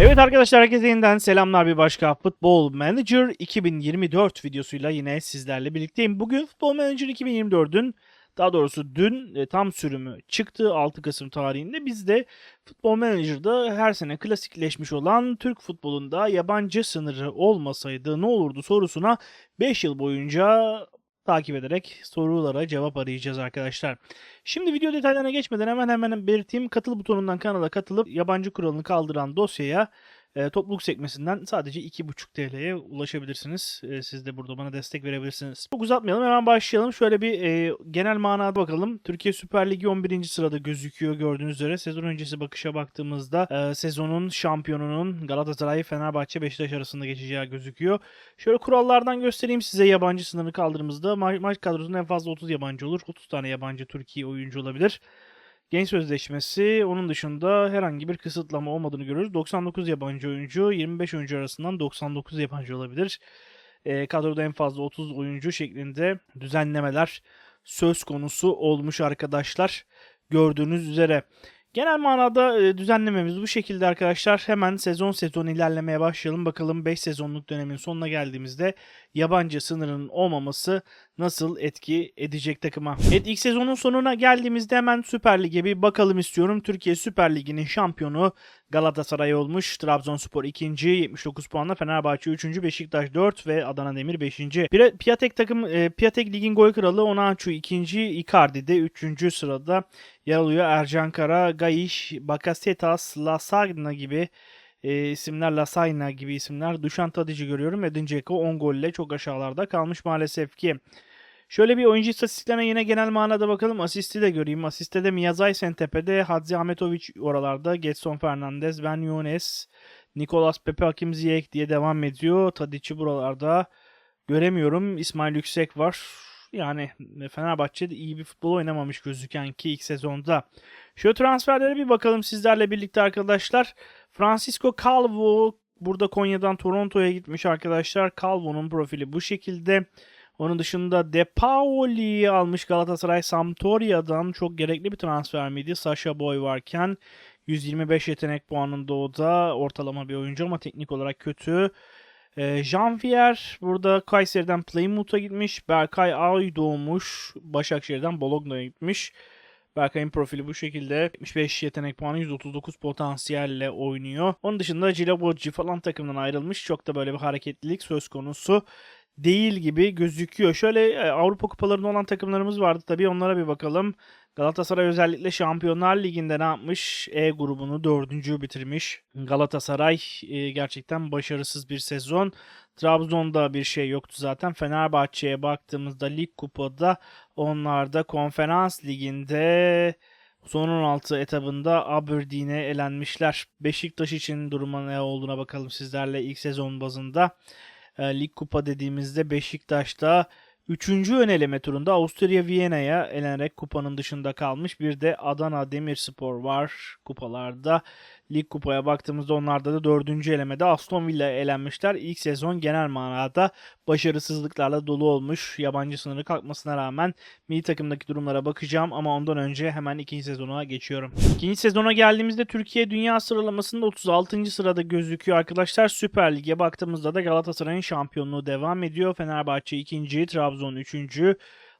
Evet arkadaşlar herkese yeniden selamlar bir başka Futbol Manager 2024 videosuyla yine sizlerle birlikteyim. Bugün Futbol Manager 2024'ün daha doğrusu dün e, tam sürümü çıktı 6 Kasım tarihinde. Biz de Futbol Manager'da her sene klasikleşmiş olan Türk futbolunda yabancı sınırı olmasaydı ne olurdu sorusuna 5 yıl boyunca takip ederek sorulara cevap arayacağız arkadaşlar. Şimdi video detaylarına geçmeden hemen hemen belirteyim. Katıl butonundan kanala katılıp yabancı kuralını kaldıran dosyaya e, topluluk sekmesinden sadece 2,5 TL'ye ulaşabilirsiniz. E, siz de burada bana destek verebilirsiniz. Çok uzatmayalım hemen başlayalım. Şöyle bir e, genel manada bakalım. Türkiye Süper Ligi 11. sırada gözüküyor gördüğünüz üzere. Sezon öncesi bakışa baktığımızda e, sezonun şampiyonunun Galatasaray, Fenerbahçe, Beşiktaş arasında geçeceği gözüküyor. Şöyle kurallardan göstereyim size yabancı sınırını kaldırdığımızda ma- maç kadrosunda en fazla 30 yabancı olur. 30 tane yabancı Türkiye oyuncu olabilir. Genç sözleşmesi onun dışında herhangi bir kısıtlama olmadığını görüyoruz. 99 yabancı oyuncu 25 oyuncu arasından 99 yabancı olabilir. E, kadroda en fazla 30 oyuncu şeklinde düzenlemeler söz konusu olmuş arkadaşlar. Gördüğünüz üzere. Genel manada e, düzenlememiz bu şekilde arkadaşlar. Hemen sezon sezon ilerlemeye başlayalım. Bakalım 5 sezonluk dönemin sonuna geldiğimizde yabancı sınırının olmaması nasıl etki edecek takıma. Evet ilk sezonun sonuna geldiğimizde hemen Süper Lig'e bir bakalım istiyorum. Türkiye Süper Ligi'nin şampiyonu Galatasaray olmuş. Trabzonspor 2. 79 puanla Fenerbahçe 3. Beşiktaş 4 ve Adana Demir 5. Bir Piatek takım e, Piatek ligin gol kralı Onaçu 2. Icardi de 3. sırada yer alıyor. Ercan Kara, Gayiş, Bakasetas, Lasagna gibi e, isimler Lasagna gibi isimler Dušan Tadić'i görüyorum. Edin Dzeko 10 golle çok aşağılarda kalmış maalesef ki. Şöyle bir oyuncu istatistiklerine yine genel manada bakalım. Asisti de göreyim. Asiste de Miyazay Sentepe'de, Hadzi Ahmetoviç oralarda, Getson Fernandez, Ben Younes, Nicolas Pepe Hakim Ziyech diye devam ediyor. Tadić'i buralarda göremiyorum. İsmail Yüksek var. Yani Fenerbahçe'de iyi bir futbol oynamamış gözüken ki ilk sezonda. Şöyle transferlere bir bakalım sizlerle birlikte arkadaşlar. Francisco Calvo burada Konya'dan Toronto'ya gitmiş arkadaşlar. Calvo'nun profili bu şekilde. Onun dışında De Paoli'yi almış Galatasaray Sampdoria'dan. Çok gerekli bir transfer miydi? Sasha Boy varken 125 yetenek puanında o da ortalama bir oyuncu ama teknik olarak kötü. E, Jean-Pierre burada Kayseri'den Plymouth'a gitmiş. Berkay Ay doğmuş. Başakşehir'den Bologna'ya gitmiş. Berkay'ın profili bu şekilde. 75 yetenek puanı 139 potansiyelle oynuyor. Onun dışında Cilaboci falan takımdan ayrılmış. Çok da böyle bir hareketlilik söz konusu değil gibi gözüküyor. Şöyle e, Avrupa kupalarında olan takımlarımız vardı tabii onlara bir bakalım. Galatasaray özellikle Şampiyonlar Ligi'nde ne yapmış? E grubunu dördüncü bitirmiş. Galatasaray e, gerçekten başarısız bir sezon. Trabzon'da bir şey yoktu zaten. Fenerbahçe'ye baktığımızda lig kupada onlarda konferans liginde son 16 etabında Aberdeen'e elenmişler. Beşiktaş için durumu ne olduğuna bakalım sizlerle ilk sezon bazında. E, lig kupa dediğimizde Beşiktaş'ta 3. ön eleme turunda Avusturya Viyana'ya elenerek kupanın dışında kalmış. Bir de Adana Demirspor var kupalarda. Lig kupaya baktığımızda onlarda da 4. elemede Aston Villa elenmişler. İlk sezon genel manada başarısızlıklarla dolu olmuş. Yabancı sınırı kalkmasına rağmen milli takımdaki durumlara bakacağım ama ondan önce hemen ikinci sezona geçiyorum. İkinci sezona geldiğimizde Türkiye dünya sıralamasında 36. sırada gözüküyor arkadaşlar. Süper Lig'e baktığımızda da Galatasaray'ın şampiyonluğu devam ediyor. Fenerbahçe 2. Trabzon 3.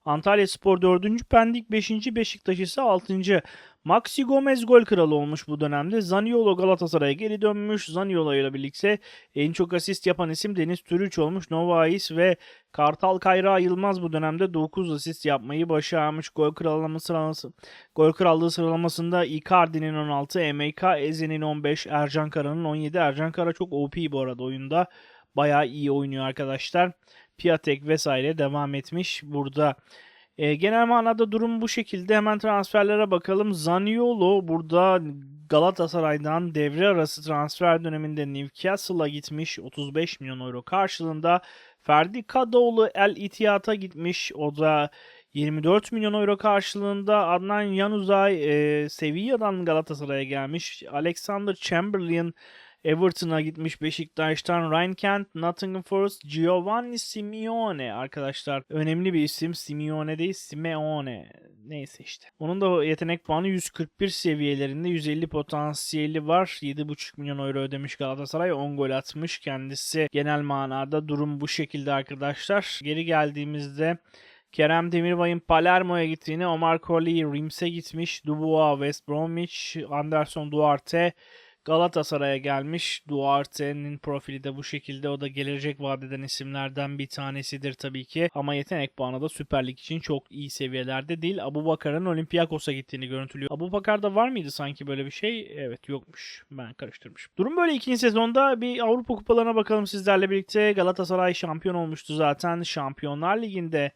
Antalya Spor 4. Pendik 5. Beşiktaş ise 6. Maxi Gomez gol kralı olmuş bu dönemde. Zaniolo Galatasaray'a geri dönmüş. Zaniolo ile birlikte en çok asist yapan isim Deniz Türüç olmuş. Novais ve Kartal Kayra Yılmaz bu dönemde 9 asist yapmayı başarmış. Gol krallığı sıralaması gol krallığı sıralamasında Icardi'nin 16, MK Eze'nin 15, Ercan Kara'nın 17. Ercan Kara çok OP bu arada oyunda. Bayağı iyi oynuyor arkadaşlar. Piatek vesaire devam etmiş burada. E, genel manada durum bu şekilde. Hemen transferlere bakalım. Zaniolo burada Galatasaray'dan devre arası transfer döneminde Newcastle'a gitmiş. 35 milyon euro karşılığında. Ferdi Kadıoğlu El İttihat'a gitmiş. O da 24 milyon euro karşılığında Adnan Yanuzay e, Sevilla'dan Galatasaray'a gelmiş. Alexander Chamberlain Everton'a gitmiş Beşiktaş'tan Ryan Kent, Nottingham Forest, Giovanni Simeone arkadaşlar. Önemli bir isim. Simeone değil Simeone. Neyse işte. Onun da yetenek puanı 141 seviyelerinde 150 potansiyeli var. 7,5 milyon euro ödemiş Galatasaray. 10 gol atmış kendisi. Genel manada durum bu şekilde arkadaşlar. Geri geldiğimizde Kerem Demirbay'ın Palermo'ya gittiğini, Omar Colley Rims'e gitmiş, Dubois West Bromwich, Anderson Duarte Galatasaray'a gelmiş. Duarte'nin profili de bu şekilde. O da gelecek vadeden isimlerden bir tanesidir tabii ki. Ama yetenek puanı da Süper Lig için çok iyi seviyelerde değil. Abu Bakar'ın Olympiakos'a gittiğini görüntülüyor. Abu Bakar'da var mıydı sanki böyle bir şey? Evet yokmuş. Ben karıştırmışım. Durum böyle ikinci sezonda bir Avrupa kupalarına bakalım sizlerle birlikte. Galatasaray şampiyon olmuştu zaten. Şampiyonlar Ligi'nde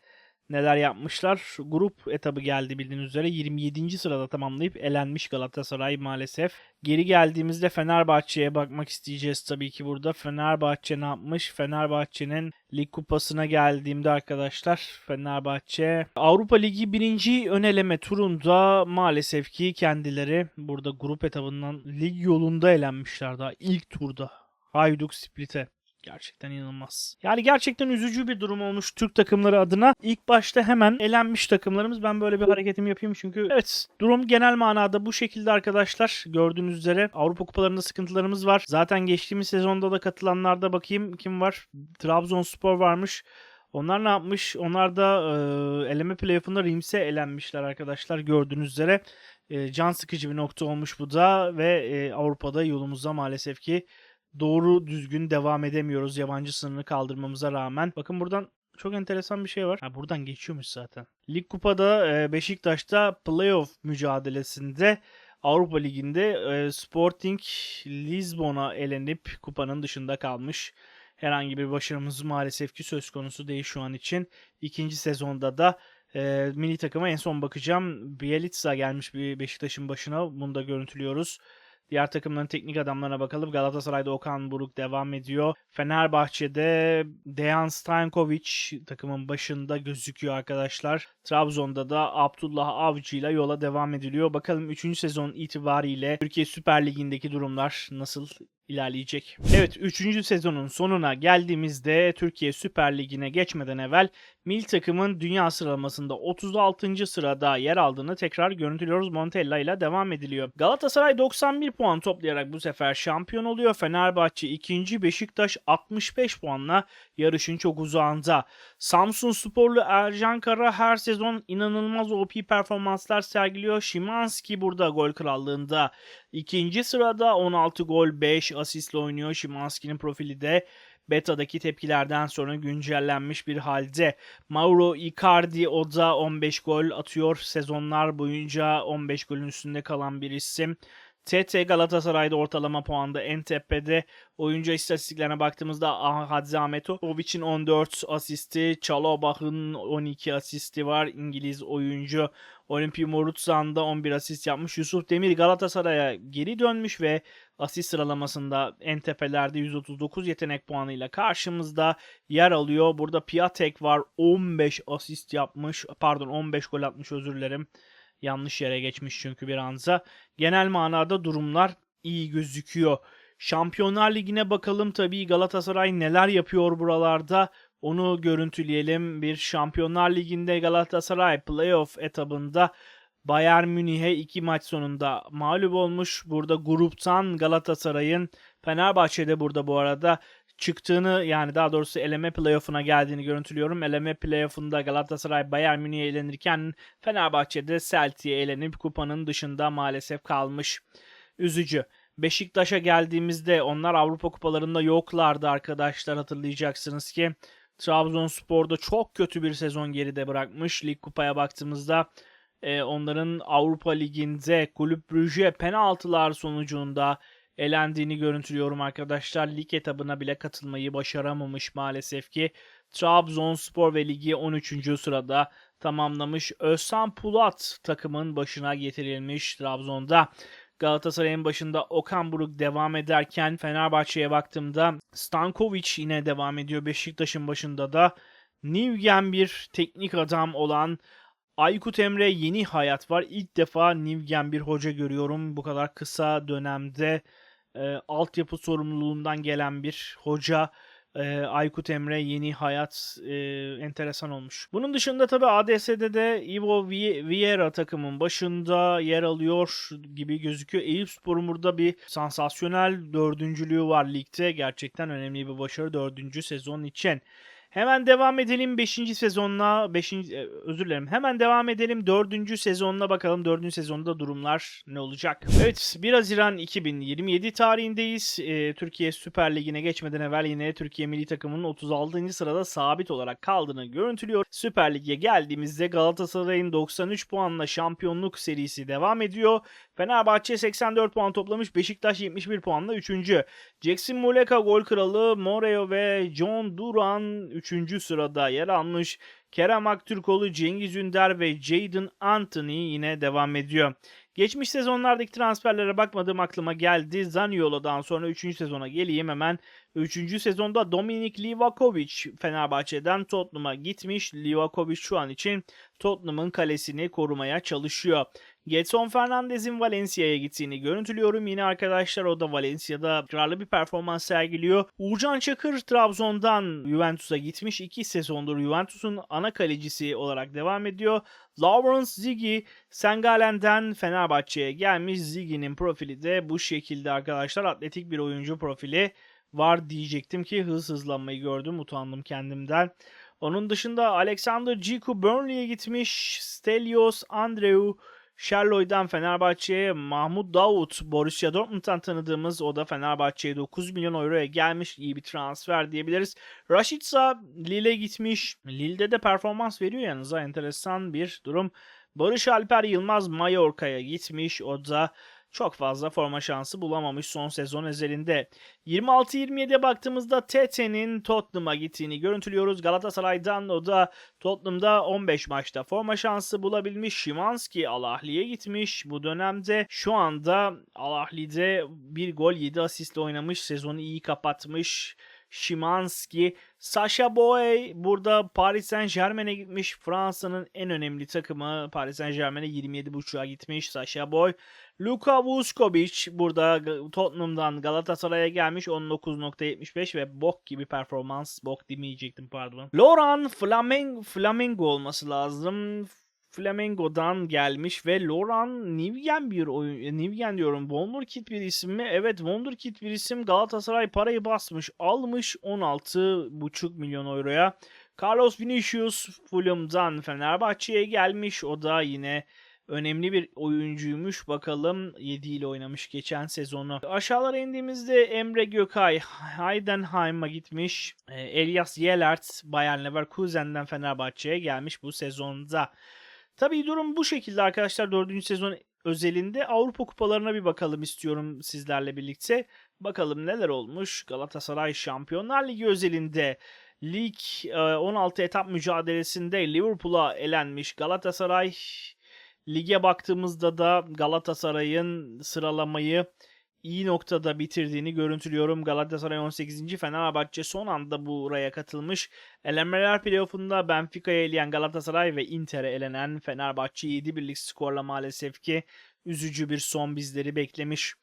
neler yapmışlar. Grup etabı geldi bildiğiniz üzere 27. sırada tamamlayıp elenmiş Galatasaray maalesef. Geri geldiğimizde Fenerbahçe'ye bakmak isteyeceğiz tabii ki burada. Fenerbahçe ne yapmış? Fenerbahçe'nin lig kupasına geldiğimde arkadaşlar Fenerbahçe Avrupa Ligi birinci öneleme turunda maalesef ki kendileri burada grup etabından lig yolunda elenmişler daha ilk turda. Hayduk Split'e. Gerçekten inanılmaz. Yani gerçekten üzücü bir durum olmuş Türk takımları adına. İlk başta hemen elenmiş takımlarımız. Ben böyle bir hareketimi yapayım çünkü evet durum genel manada bu şekilde arkadaşlar. Gördüğünüz üzere Avrupa kupalarında sıkıntılarımız var. Zaten geçtiğimiz sezonda da katılanlarda bakayım kim var? Trabzonspor varmış. Onlar ne yapmış? Onlar da e, eleme playoff'unda Rims'e elenmişler arkadaşlar gördüğünüz üzere. E, can sıkıcı bir nokta olmuş bu da ve e, Avrupa'da yolumuzda maalesef ki doğru düzgün devam edemiyoruz yabancı sınırını kaldırmamıza rağmen. Bakın buradan çok enteresan bir şey var. Ha, buradan geçiyormuş zaten. Lig Kupa'da e, Beşiktaş'ta playoff mücadelesinde Avrupa Ligi'nde e, Sporting Lisbon'a elenip kupanın dışında kalmış. Herhangi bir başarımız maalesef ki söz konusu değil şu an için. İkinci sezonda da e, milli takıma en son bakacağım. Bielitsa gelmiş bir Beşiktaş'ın başına. Bunu da görüntülüyoruz. Diğer takımların teknik adamlarına bakalım. Galatasaray'da Okan Buruk devam ediyor. Fenerbahçe'de Dejan Stankovic takımın başında gözüküyor arkadaşlar. Trabzon'da da Abdullah Avcı ile yola devam ediliyor. Bakalım 3. sezon itibariyle Türkiye Süper Ligi'ndeki durumlar nasıl ilerleyecek. Evet 3. sezonun sonuna geldiğimizde Türkiye Süper Ligi'ne geçmeden evvel Mil takımın dünya sıralamasında 36. sırada yer aldığını tekrar görüntülüyoruz. Montella ile devam ediliyor. Galatasaray 91 puan toplayarak bu sefer şampiyon oluyor. Fenerbahçe 2. Beşiktaş 65 puanla yarışın çok uzağında. Samsun Sporlu Ercan Kara her sezon inanılmaz OP performanslar sergiliyor. Şimanski burada gol krallığında. İkinci sırada 16 gol 5 asistle oynuyor. Şimanski'nin profili de beta'daki tepkilerden sonra güncellenmiş bir halde. Mauro Icardi o da 15 gol atıyor. Sezonlar boyunca 15 golün üstünde kalan bir isim. TT Galatasaray'da ortalama puanda en tepede. Oyuncu istatistiklerine baktığımızda Hadzi Ahmetovic'in 14 asisti, Çalobah'ın 12 asisti var. İngiliz oyuncu Olimpia Morutzan'da 11 asist yapmış. Yusuf Demir Galatasaray'a geri dönmüş ve asist sıralamasında en tepelerde 139 yetenek puanıyla karşımızda yer alıyor. Burada Piatek var 15 asist yapmış. Pardon 15 gol atmış özür dilerim. Yanlış yere geçmiş çünkü bir anza. Genel manada durumlar iyi gözüküyor. Şampiyonlar Ligi'ne bakalım tabii Galatasaray neler yapıyor buralarda. Onu görüntüleyelim. Bir Şampiyonlar Ligi'nde Galatasaray playoff etabında Bayern Münih'e iki maç sonunda mağlup olmuş. Burada gruptan Galatasaray'ın Fenerbahçe'de burada bu arada çıktığını yani daha doğrusu eleme playoff'una geldiğini görüntülüyorum. Eleme playoff'unda Galatasaray Bayern Münih'e elenirken Fenerbahçe'de Celtic'e elenip kupanın dışında maalesef kalmış. Üzücü. Beşiktaş'a geldiğimizde onlar Avrupa kupalarında yoklardı arkadaşlar hatırlayacaksınız ki. Trabzonspor'da çok kötü bir sezon geride bırakmış. Lig kupaya baktığımızda e, onların Avrupa Ligi'nde Kulüp Brugge penaltılar sonucunda elendiğini görüntülüyorum arkadaşlar. Lig etabına bile katılmayı başaramamış maalesef ki. Trabzonspor ve ligi 13. sırada tamamlamış. Özcan Pulat takımın başına getirilmiş Trabzon'da. Galatasaray'ın başında Okan Buruk devam ederken Fenerbahçe'ye baktığımda Stankovic yine devam ediyor. Beşiktaş'ın başında da Nivgen bir teknik adam olan Aykut Emre yeni hayat var. İlk defa Nivgen bir hoca görüyorum bu kadar kısa dönemde e, altyapı sorumluluğundan gelen bir hoca e, Aykut Emre yeni hayat e, enteresan olmuş. Bunun dışında tabi ADS'de de Ivo Vi- Vieira takımın başında yer alıyor gibi gözüküyor. Eyüp Spor'un burada bir sansasyonel dördüncülüğü var ligde. Gerçekten önemli bir başarı dördüncü sezon için. Hemen devam edelim 5. sezonla 5. özür dilerim. Hemen devam edelim 4. sezonuna bakalım 4. sezonda durumlar ne olacak? Evet 1 Haziran 2027 tarihindeyiz. Ee, Türkiye Süper Ligi'ne geçmeden evvel yine Türkiye milli takımının 36. sırada sabit olarak kaldığını görüntülüyor. Süper Lig'e geldiğimizde Galatasaray'ın 93 puanla şampiyonluk serisi devam ediyor. Fenerbahçe 84 puan toplamış. Beşiktaş 71 puanla 3. Jackson Muleka gol kralı Moreo ve John Duran 3. sırada yer almış. Kerem Aktürkoğlu, Cengiz Ünder ve Jadon Anthony yine devam ediyor. Geçmiş sezonlardaki transferlere bakmadığım aklıma geldi. Zaniolo'dan sonra 3. sezona geleyim hemen. 3. sezonda Dominik Livakovic Fenerbahçe'den Tottenham'a gitmiş. Livakovic şu an için Tottenham'ın kalesini korumaya çalışıyor. Getson Fernandez'in Valencia'ya gittiğini görüntülüyorum. Yine arkadaşlar o da Valencia'da kararlı bir performans sergiliyor. Uğurcan Çakır Trabzon'dan Juventus'a gitmiş. 2 sezondur Juventus'un ana kalecisi olarak devam ediyor. Lawrence Ziggy Sengalen'den Fenerbahçe'ye gelmiş. Ziggy'nin profili de bu şekilde arkadaşlar. Atletik bir oyuncu profili var diyecektim ki hız hızlanmayı gördüm. Utandım kendimden. Onun dışında Alexander Ciku Burnley'e gitmiş. Stelios Andreu Sherloy'dan Fenerbahçe'ye Mahmut Davut Borussia Dortmund'dan tanıdığımız o da Fenerbahçe'ye 9 milyon euroya gelmiş iyi bir transfer diyebiliriz. Rashica Lille gitmiş. Lille'de de performans veriyor yanınıza enteresan bir durum. Barış Alper Yılmaz Mallorca'ya gitmiş. O da çok fazla forma şansı bulamamış son sezon özelinde. 26-27'ye baktığımızda Tete'nin Tottenham'a gittiğini görüntülüyoruz. Galatasaray'dan o da Tottenham'da 15 maçta forma şansı bulabilmiş. Şimanski Al Ahli'ye gitmiş. Bu dönemde şu anda Al Ahli'de bir gol 7 asistle oynamış. Sezonu iyi kapatmış. Şimanski, Sasha Boy burada Paris Saint Germain'e gitmiş. Fransa'nın en önemli takımı Paris Saint Germain'e 27.5'a gitmiş Sasha Boy. Luka Vuskovic burada Tottenham'dan Galatasaray'a gelmiş 19.75 ve bok gibi performans. Bok demeyecektim pardon. Loran Flamen Flamengo olması lazım. Flamengo'dan gelmiş ve Loran Nivgen bir oyun Nivgen diyorum Wonderkid bir isim mi? Evet Wonderkid bir isim Galatasaray parayı basmış almış 16,5 milyon euroya. Carlos Vinicius Fulham'dan Fenerbahçe'ye gelmiş o da yine önemli bir oyuncuymuş. Bakalım 7 ile oynamış geçen sezonu. Aşağılara indiğimizde Emre Gökay Heidenheim'a gitmiş. E, Elias Yelert Bayern Leverkusen'den Fenerbahçe'ye gelmiş bu sezonda. Tabii durum bu şekilde arkadaşlar 4. sezon özelinde Avrupa kupalarına bir bakalım istiyorum sizlerle birlikte. Bakalım neler olmuş Galatasaray Şampiyonlar Ligi özelinde. Lig 16 etap mücadelesinde Liverpool'a elenmiş Galatasaray. Lige baktığımızda da Galatasaray'ın sıralamayı iyi noktada bitirdiğini görüntülüyorum. Galatasaray 18. Fenerbahçe son anda buraya katılmış. Elemeler playoff'unda Benfica'ya eleyen Galatasaray ve Inter'e elenen Fenerbahçe 7 birlik skorla maalesef ki üzücü bir son bizleri beklemiş.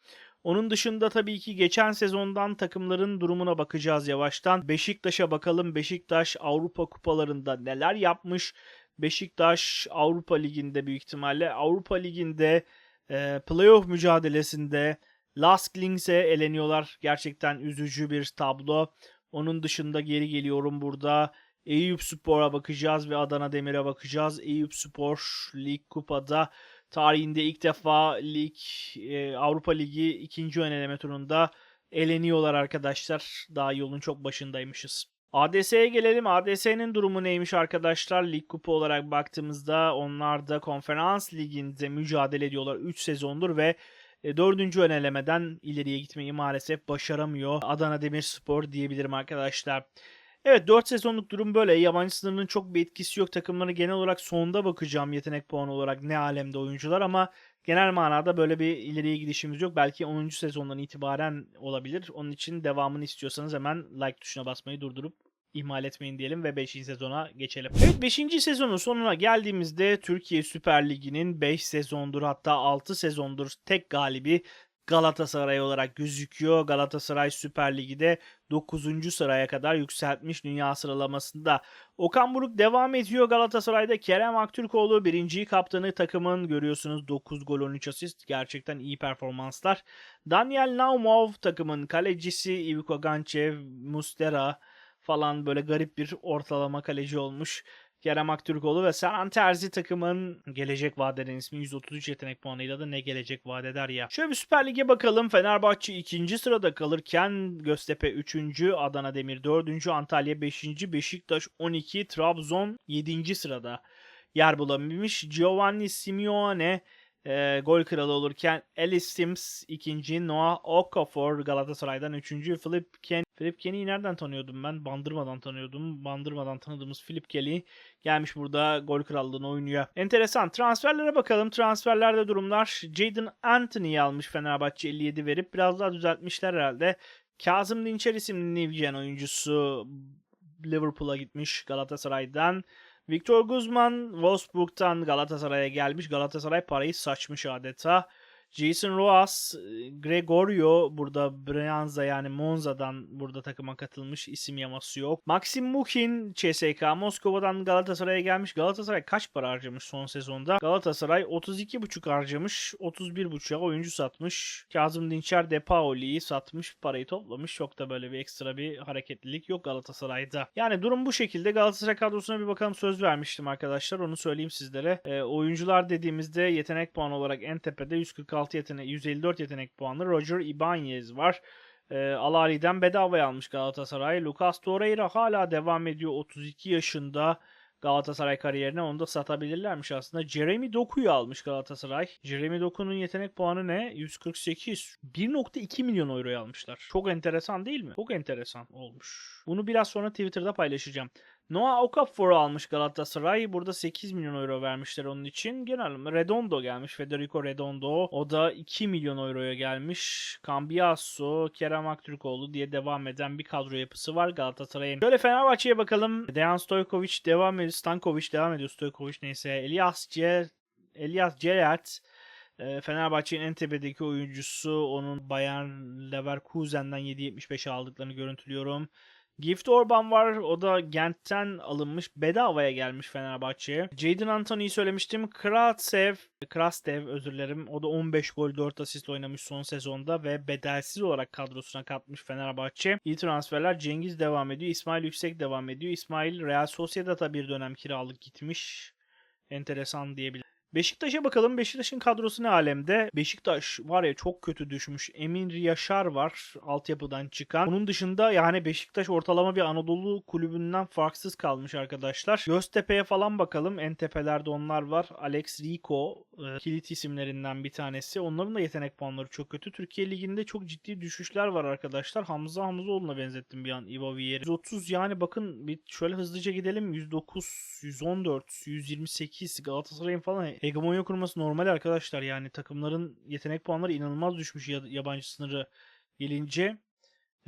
Onun dışında tabii ki geçen sezondan takımların durumuna bakacağız yavaştan. Beşiktaş'a bakalım. Beşiktaş Avrupa kupalarında neler yapmış? Beşiktaş Avrupa Ligi'nde büyük ihtimalle Avrupa Ligi'nde e, playoff mücadelesinde Lask Links'e eleniyorlar. Gerçekten üzücü bir tablo. Onun dışında geri geliyorum burada. Eyüp Spor'a bakacağız ve Adana Demir'e bakacağız. Eyüp Spor Lig Kupa'da tarihinde ilk defa lig e, Avrupa Ligi ikinci ön eleme turunda eleniyorlar arkadaşlar. Daha yolun çok başındaymışız. ADS'ye gelelim. ADS'nin durumu neymiş arkadaşlar? Lig kupa olarak baktığımızda onlar da konferans liginde mücadele ediyorlar 3 sezondur ve e, dördüncü ön elemeden ileriye gitmeyi maalesef başaramıyor. Adana Demirspor diyebilirim arkadaşlar. Evet 4 sezonluk durum böyle. Yabancı sınırının çok bir etkisi yok. Takımları genel olarak sonda bakacağım yetenek puanı olarak ne alemde oyuncular ama genel manada böyle bir ileriye gidişimiz yok. Belki 10. sezondan itibaren olabilir. Onun için devamını istiyorsanız hemen like tuşuna basmayı durdurup ihmal etmeyin diyelim ve 5. sezona geçelim. Evet 5. sezonun sonuna geldiğimizde Türkiye Süper Ligi'nin 5 sezondur hatta 6 sezondur tek galibi Galatasaray olarak gözüküyor. Galatasaray Süper Lig'de 9. sıraya kadar yükseltmiş dünya sıralamasında. Okan Buruk devam ediyor Galatasaray'da. Kerem Aktürkoğlu birinci kaptanı takımın görüyorsunuz 9 gol 13 asist. Gerçekten iyi performanslar. Daniel Naumov takımın kalecisi. Ivico Ganchev, Mustera falan böyle garip bir ortalama kaleci olmuş. Kerem Aktürkoğlu ve Serhan Terzi takımın gelecek vadeden ismi 133 yetenek puanıyla da ne gelecek vaat eder ya. Şöyle bir Süper Lig'e bakalım. Fenerbahçe 2. sırada kalırken Göztepe 3. Adana Demir 4. Antalya 5. Beşiktaş 12. Trabzon 7. sırada yer bulabilmiş. Giovanni Simeone e, gol kralı olurken Ellis Sims 2. Noah Okafor Galatasaray'dan 3. Philip Ken Philip Kenny'i nereden tanıyordum ben? Bandırmadan tanıyordum. Bandırmadan tanıdığımız Philip Kelly gelmiş burada gol krallığını oynuyor. Enteresan. Transferlere bakalım. Transferlerde durumlar. Jadon Anthony'yi almış Fenerbahçe 57 verip biraz daha düzeltmişler herhalde. Kazım Dinçer isimli Nivgen oyuncusu Liverpool'a gitmiş Galatasaray'dan. Victor Guzman Wolfsburg'tan Galatasaray'a gelmiş. Galatasaray parayı saçmış adeta. Jason Roas, Gregorio burada Brianza yani Monza'dan burada takıma katılmış. isim yaması yok. Maxim Mukin CSK Moskova'dan Galatasaray'a gelmiş. Galatasaray kaç para harcamış son sezonda? Galatasaray 32,5 harcamış. 31,5'a oyuncu satmış. Kazım Dinçer Depaoli'yi satmış. Parayı toplamış. Çok da böyle bir ekstra bir hareketlilik yok Galatasaray'da. Yani durum bu şekilde. Galatasaray kadrosuna bir bakalım söz vermiştim arkadaşlar. Onu söyleyeyim sizlere. E, oyuncular dediğimizde yetenek puanı olarak en tepede 146 yetenek, 154 yetenek puanlı Roger Ibanez var. E, Alali'den bedavaya almış Galatasaray. Lucas Torreira hala devam ediyor 32 yaşında. Galatasaray kariyerine onu da satabilirlermiş aslında. Jeremy Doku'yu almış Galatasaray. Jeremy Doku'nun yetenek puanı ne? 148. 1.2 milyon euroya almışlar. Çok enteresan değil mi? Çok enteresan olmuş. Bunu biraz sonra Twitter'da paylaşacağım. Noah Okafor'u almış Galatasaray. Burada 8 milyon euro vermişler onun için. Genel Redondo gelmiş. Federico Redondo. O da 2 milyon euroya gelmiş. Cambiasso, Kerem Aktürkoğlu diye devam eden bir kadro yapısı var Galatasaray'ın. Şöyle Fenerbahçe'ye bakalım. Dejan Stojkovic devam ediyor. Stankovic devam ediyor. Stojkovic neyse. Elias C. Elias Celert Fenerbahçe'nin en tepedeki oyuncusu. Onun Bayern Leverkusen'den 7.75 aldıklarını görüntülüyorum. Gift Orban var. O da Gent'ten alınmış. Bedavaya gelmiş Fenerbahçe'ye. Jadon Anthony'yi söylemiştim. Krastev, Krastev özür dilerim. O da 15 gol 4 asist oynamış son sezonda ve bedelsiz olarak kadrosuna katmış Fenerbahçe. İyi transferler. Cengiz devam ediyor. İsmail Yüksek devam ediyor. İsmail Real Sociedad'a bir dönem kiralık gitmiş. Enteresan diyebilirim. Beşiktaş'a bakalım. Beşiktaş'ın kadrosu ne alemde? Beşiktaş var ya çok kötü düşmüş. Emin Yaşar var altyapıdan çıkan. Onun dışında yani Beşiktaş ortalama bir Anadolu kulübünden farksız kalmış arkadaşlar. Göztepe'ye falan bakalım. En tepelerde onlar var. Alex Rico e, kilit isimlerinden bir tanesi. Onların da yetenek puanları çok kötü. Türkiye Ligi'nde çok ciddi düşüşler var arkadaşlar. Hamza Hamzoğlu'na benzettim bir an Ivo Vier'i. 130 yani bakın bir şöyle hızlıca gidelim. 109, 114, 128 Galatasaray'ın falan hegemonya kurması normal arkadaşlar. Yani takımların yetenek puanları inanılmaz düşmüş yabancı sınırı gelince.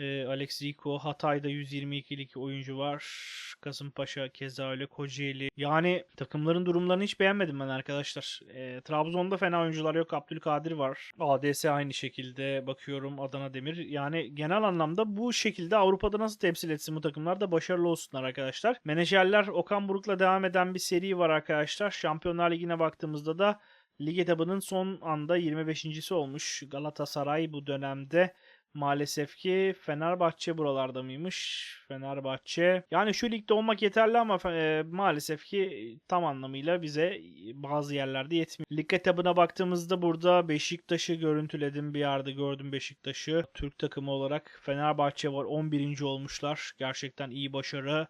E, Alex Rico, Hatay'da 122'lik oyuncu var. Kasımpaşa keza öyle Kocaeli. Yani takımların durumlarını hiç beğenmedim ben arkadaşlar. E, Trabzon'da fena oyuncular yok. Abdülkadir var. ADS aynı şekilde bakıyorum Adana Demir. Yani genel anlamda bu şekilde Avrupa'da nasıl temsil etsin bu takımlar da başarılı olsunlar arkadaşlar. Menajerler Okan Buruk'la devam eden bir seri var arkadaşlar. Şampiyonlar Ligi'ne baktığımızda da lig etabının son anda 25.si olmuş. Galatasaray bu dönemde Maalesef ki Fenerbahçe buralarda mıymış? Fenerbahçe. Yani şu ligde olmak yeterli ama e, maalesef ki tam anlamıyla bize bazı yerlerde yetmiyor. Lig etabına baktığımızda burada Beşiktaş'ı görüntüledim. Bir yerde gördüm Beşiktaş'ı. Türk takımı olarak Fenerbahçe var. 11. olmuşlar. Gerçekten iyi başarı.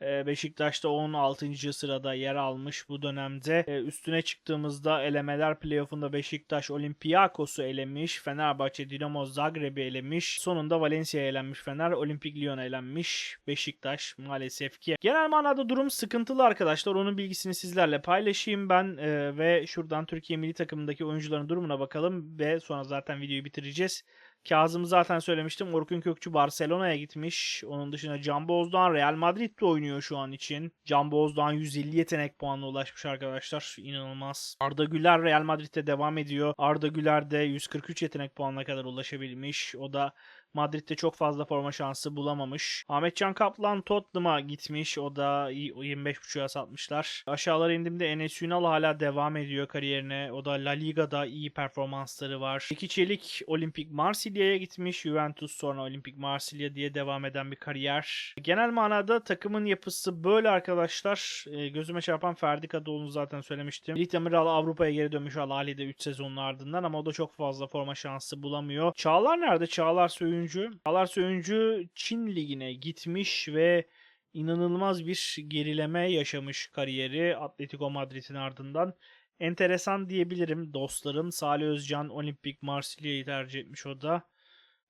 Beşiktaş'ta 16. sırada yer almış bu dönemde. Üstüne çıktığımızda elemeler playoff'unda Beşiktaş Olympiakos'u elemiş. Fenerbahçe Dinamo Zagreb'i elemiş. Sonunda Valencia'ya elenmiş Fener. Olimpik Lyon'a elenmiş. Beşiktaş maalesef ki. Genel manada durum sıkıntılı arkadaşlar. Onun bilgisini sizlerle paylaşayım ben. Ve şuradan Türkiye milli takımındaki oyuncuların durumuna bakalım. Ve sonra zaten videoyu bitireceğiz. Kazım zaten söylemiştim. Orkun Kökçü Barcelona'ya gitmiş. Onun dışında Can Bozdoğan Real Madrid'de oynuyor şu an için. Can Bozdoğan 150 yetenek puanına ulaşmış arkadaşlar. İnanılmaz. Arda Güler Real Madrid'de devam ediyor. Arda Güler de 143 yetenek puanına kadar ulaşabilmiş. O da Madrid'de çok fazla forma şansı bulamamış. Ahmetcan Kaplan Tottenham'a gitmiş. O da iyi- o 25.5'a satmışlar. Aşağılara indiğimde Enes Ünal hala devam ediyor kariyerine. O da La Liga'da iyi performansları var. İki Çelik Olimpik Marsilya'ya gitmiş. Juventus sonra Olimpik Marsilya diye devam eden bir kariyer. Genel manada takımın yapısı böyle arkadaşlar. E, gözüme çarpan Ferdi Kadıoğlu'nu zaten söylemiştim. Melih Demiral Avrupa'ya geri dönmüş Al Ahly'de 3 sezonun ardından ama o da çok fazla forma şansı bulamıyor. Çağlar nerede? Çağlar Söyüncü. Çağlar Söyüncü Çin Ligi'ne gitmiş ve inanılmaz bir gerileme yaşamış kariyeri Atletico Madrid'in ardından. Enteresan diyebilirim dostlarım. Salih Özcan Olimpik Marsilya'yı tercih etmiş o da.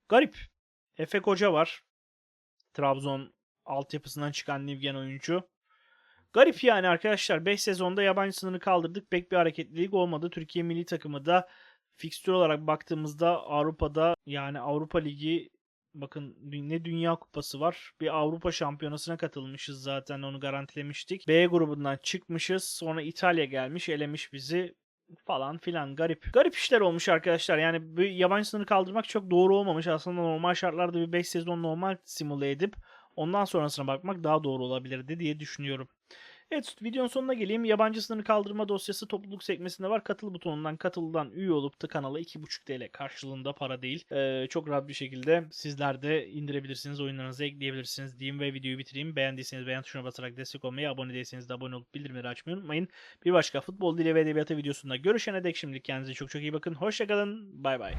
Garip. Efe Koca var. Trabzon altyapısından çıkan Nivgen oyuncu. Garip yani arkadaşlar. 5 sezonda yabancı sınırı kaldırdık. Pek bir hareketlilik olmadı. Türkiye milli takımı da fikstür olarak baktığımızda Avrupa'da yani Avrupa Ligi bakın ne Dünya Kupası var. Bir Avrupa Şampiyonası'na katılmışız zaten onu garantilemiştik. B grubundan çıkmışız. Sonra İtalya gelmiş elemiş bizi falan filan garip. Garip işler olmuş arkadaşlar. Yani bu yabancı sınırı kaldırmak çok doğru olmamış. Aslında normal şartlarda bir 5 sezon normal simüle edip ondan sonrasına bakmak daha doğru olabilirdi diye düşünüyorum. Evet videonun sonuna geleyim. Yabancı sınırı kaldırma dosyası topluluk sekmesinde var. Katıl butonundan katıldan üye olup da kanala 2,5 TL karşılığında para değil. Ee, çok rahat bir şekilde sizler de indirebilirsiniz. Oyunlarınıza ekleyebilirsiniz diyeyim ve videoyu bitireyim. Beğendiyseniz beğen tuşuna basarak destek olmayı, abone değilseniz de abone olup bildirimleri açmayı unutmayın. Bir başka futbol dili ve edebiyatı videosunda görüşene dek şimdilik kendinize çok çok iyi bakın. Hoşçakalın. Bay bay.